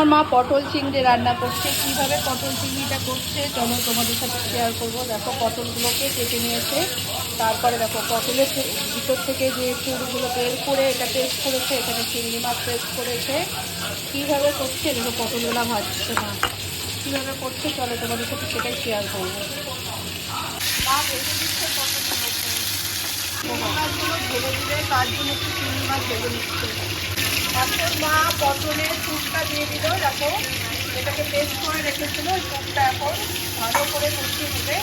আমার মা পটল চিংড়ি রান্না করছে। কীভাবে পটল চিংড়িটা করছে, চলো তোমাদের সাথে শেয়ার করব। দেখো পটলগুলোকে কেটে নিয়েছে। তারপরে দেখো পটলের ভিতর থেকে যে চুড়গুলো বের করে এটা পেস্ট করেছে, এখানে চিংড়ি মাছ পেস্ট করেছে। কীভাবে করছে? দেখো পটলগুলো ভাজছে না কীভাবে করছে? চলো তোমাদের সাথে সেটাই শেয়ার করব। মা ভেজে দিচ্ছে পটলগুলোকে ভেজে দিলে তার জন্য একটু চিংড়ি মাছ ভেজে নিচ্ছে। এখন মা পটলের স্যুপটা দিয়ে দিল, দেখো, এটাকে পেস্ট করে রেখেছিল ওই এখন ভালো করে কষিয়ে নেবে।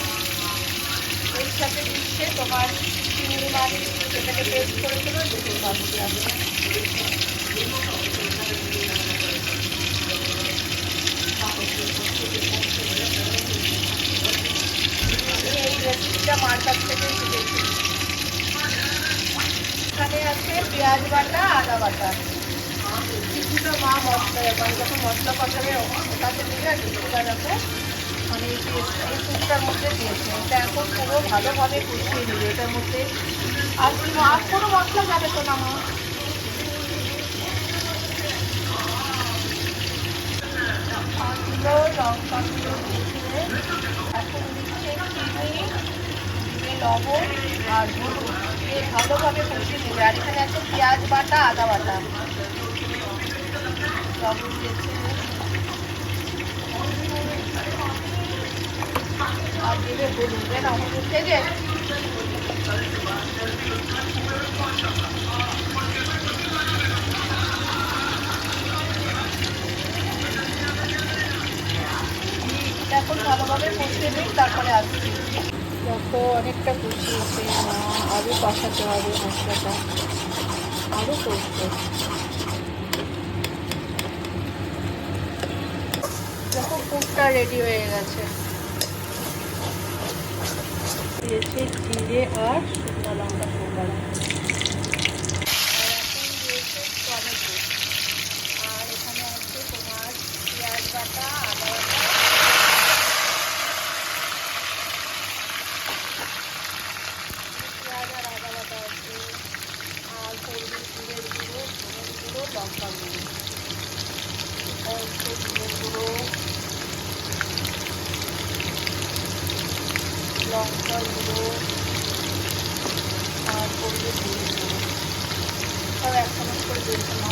এর সাথে দিচ্ছে তোমার চিংড়ি মাছ যেটাকে পেস্ট করেছিল দুটো মাছ এই রেসিপিটা মার কাছ এখানে আছে পেঁয়াজ বাটা, আদা বাটা। কিছুটা মা মশলা মানে যখন মশলা কষাবে দিলে আর কিছুটা দেখো মানে এই পেস্ট- মধ্যে দিয়েছে। এটা এখন পুরো ভালোভাবে কষিয়ে নেবে এটার মধ্যে। আর কোনো মশলা যাবে তো না মা? আর দিল লঙ্কা এখন দিচ্ছে চিনি, দিয়ে লবণ আর হলুদ। দিয়ে ভালোভাবে কষিয়ে নেবে। আর এখানে আছে পেঁয়াজ বাটা, আদা বাটা লবণ দিয়েছে আর দেবে হলুদ দেন হলুদ থেকে এখন ভালোভাবে কষিয়ে নিই তারপরে আসছি দেখো অনেকটা কষিয়েছে আরও কষাতে হবে মশলাটা আরও কষতে পুরটা রেডি হয়ে গেছে। দিয়েছে জিরে আর শুকনো লঙ্কা ফোড়ন আর এখন আছে তোমার পেঁয়াজ বাটা, আদা পেঁয়াজ আর আদা বাটা আছে। আর হলদি জিরের গুঁড়ো ধনের গুঁড়ো, লঙ্কা গুঁড়ো। গুঁড়ো। লঙ্কা গুঁড়ো আর হলদি জিরের গুঁড়ো সব এক চামচ করে দিয়েছে মা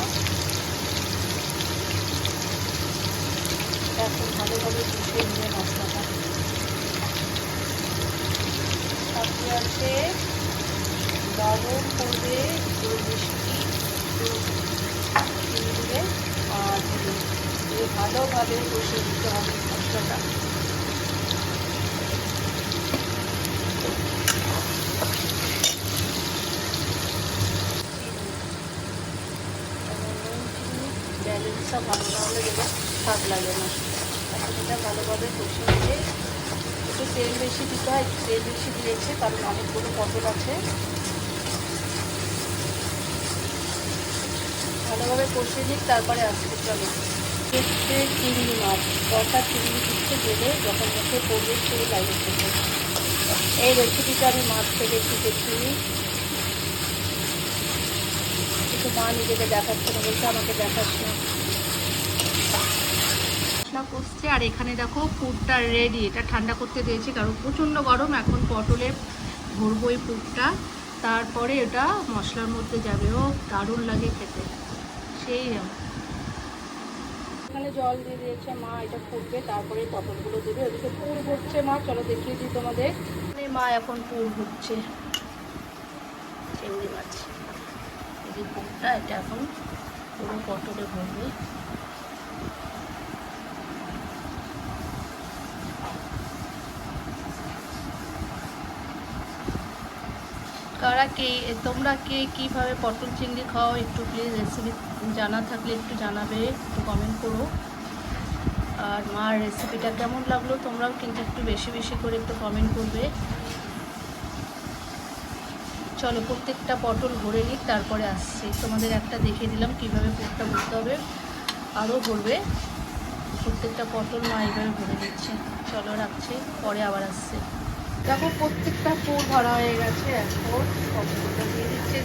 এখন ভালোভাবে মিশিয়ে নিয়ে মশলাটা তারপরে আছে লবণ পড়বে একটু মিষ্টি আর ভালোভাবে কষিয়ে দিতে হবে মশলাটা ব্যালেন্সটা ভালো না হলে যেটা স্বাদ লাগে না। এটা ভালোভাবে কষিয়ে দিয়ে একটু তেল বেশি দিতে হয় তেল বেশি দিয়েছে, কারণ অনেকগুলো পটল আছে। ভালোভাবে কষিয়ে দিই তারপরে আসতে চলো। হচ্ছে চিংড়ি মাছ, কটা চিংড়ি দিচ্ছে গেলে যখন মুখে পড়বে সেই লাগে এই রেসিপিটা আমি মাছ থেকে শিখেছি। মা নিজেকে দেখাচ্ছে না বলছে আমাকে দেখাচ্ছে না। কষছে আর এখানে দেখো পুরটা রেডি এটা ঠান্ডা করতে দিয়েছি কারণ প্রচণ্ড গরম এখন পটলের ভরবো এই পুরটা। তারপরে এটা মশলার মধ্যে যাবে ও দারুণ লাগে খেতে। সেই এখানে জল দিয়ে দিয়েছে মা এটা ফুটবে তারপরে পটলগুলো দেবে। ওদিকে পুর হচ্ছে মা চলো দেখিয়ে দিই তোমাদের। মা এখন পুর হচ্ছে চিংড়ি মাছ। যে পুরটা এটা এখন পুরো পটলে ভরবে। কারা কে, তোমরা কে কীভাবে পটল চিংড়ি খাও, একটু প্লিজ রেসিপি জানা থাকলে একটু জানাবে, একটু কমেন্ট করো। আর মার রেসিপিটা কেমন লাগল, তোমরাও কিন্তু একটু বেশি বেশি করে একটু কমেন্ট করবে। চলো প্রত্যেকটা পটল ভরে নিক তারপরে আসছি। তোমাদের একটা দেখে দিলাম কীভাবে পোটটা ভরতে হবে। আরও ভরবে। প্রত্যেকটা পটল মা এইভাবে ভরে দিচ্ছে চলো রাখছে, পরে আবার আসছে। দেখো, প্রত্যেকটা ফুল ভরা হয়ে গেছে। এখন দিয়ে দিচ্ছে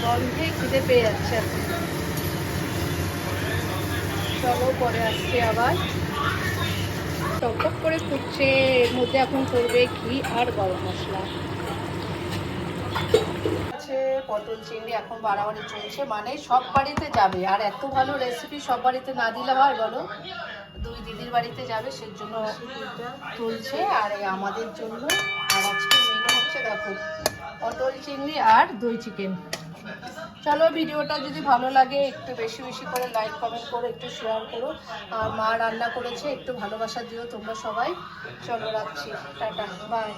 ঝোলে খিদে পেয়ে যাচ্ছে। চলো, পরে আসছে আবার। টকটক করে ফুটছে, এর মধ্যে এখন করবে ঘি আর গরম মশলা। আছে, পটল চিংড়ি এখন বাড়াবাড়ি চলছে মানে সব বাড়িতে যাবে। আর এত ভালো রেসিপি সব বাড়িতে না দিলে হয় বলো? দুই দিদির বাড়িতে যাবে সেই জন্য তুলছে। আর আমাদের জন্য, আর আজকে মেনু হচ্ছে দেখো, পটল চিংড়ি আর দই চিকেন চলো ভিডিওটা যদি ভালো লাগে, একটু বেশি বেশি করে লাইক কমেন্ট করো একটু শেয়ার করো। আর মা রান্না করেছে, একটু ভালোবাসা দিও তোমরা সবাই। চলো রাখছি। Tata bye